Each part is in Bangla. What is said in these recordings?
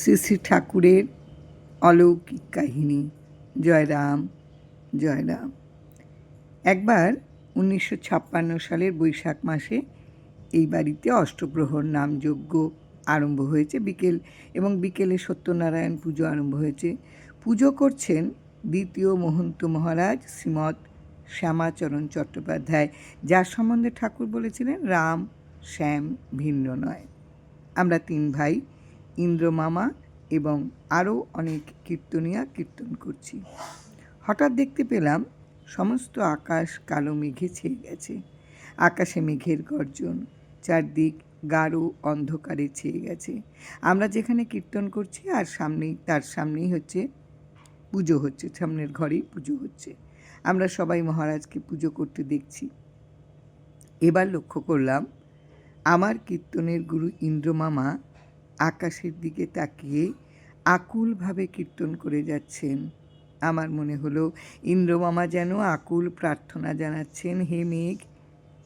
শ্রী শ্রী ঠাকুরের অলৌকিক কাহিনী। জয় রাম জয় রাম। একবার উনিশশো ছাপ্পান্ন সালের বৈশাখ মাসে এই বাড়িতে অষ্টপ্রহর নাম যজ্ঞ আরম্ভ হয়েছে বিকেল এবং বিকেলে সত্যনারায়ণ পুজো আরম্ভ হয়েছে। পুজো করছেন দ্বিতীয় মহন্ত মহারাজ শ্রীমৎ শ্যামাচরণ চট্টোপাধ্যায়, যার সম্বন্ধে ঠাকুর বলেছিলেন, রাম, শ্যাম, ভিন্ন নয়। আমরা তিন ভাই ইন্দ্রমামা এবং আরও অনেক কীর্তনিয়া কীর্তন করছি। হঠাৎ দেখতে পেলাম সমস্ত আকাশ কালো মেঘে ছেয়ে গেছে। আকাশে মেঘের গর্জন, চারদিক গাঢ় অন্ধকারে ছেয়ে গেছে। আমরা যেখানে কীর্তন করছি আর সামনেই, তার সামনেই হচ্ছে পুজো হচ্ছে, সামনের ঘরেই পুজো হচ্ছে। আমরা সবাই মহারাজকে পুজো করতে দেখছি। এবার লক্ষ্য করলাম, আমার কীর্তনের গুরু ইন্দ্রমামা আকাশের দিকে তাকিয়ে আকুলভাবে কীর্তন করে যাচ্ছেন। আমার মনে হলো ইন্দ্রমামা যেন আকুল প্রার্থনা জানাচ্ছেন, হে মেঘ,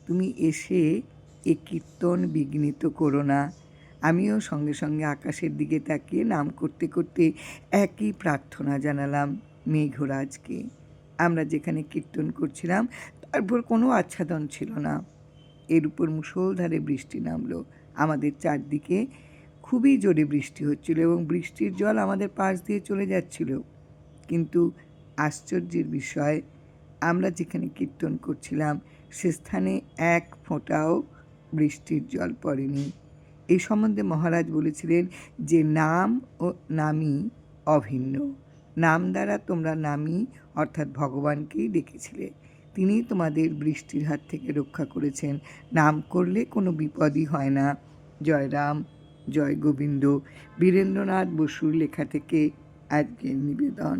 তুমি এসে এ কীর্তন বিঘ্নিত করো না। আমিও সঙ্গে সঙ্গে আকাশের দিকে তাকিয়ে নাম করতে করতে একই প্রার্থনা জানালাম মেঘরাজকে। আমরা যেখানে কীর্তন করছিলাম তারপর কোনো আচ্ছাদন ছিল না। এর উপর মুষলধারে বৃষ্টি নামলো। আমাদের চারদিকে খুবই জোরে বৃষ্টি হচ্ছিল এবং বৃষ্টির জল আমাদের পাশ দিয়ে চলে যাচ্ছিল। কিন্তু আশ্চর্যের বিষয়, আমরা যেখানে কীর্তন করছিলাম, সে স্থানে এক ফোঁটাও বৃষ্টির জল পড়েনি। এই সম্বন্ধে মহারাজ বলেছিলেন যে, নাম ও নামই অভিন্ন। নাম দ্বারা তোমরা নামই অর্থাৎ ভগবানকেই ডেকেছিলে। তিনি তোমাদের বৃষ্টির হাত থেকে রক্ষা করেছেন। নাম করলে কোনো বিপদই হয় না। জয় রাম জয় গোবিন্দ বীরেন্দ্রনাথ বসুর লেখা থেকে আজকের নিবেদন।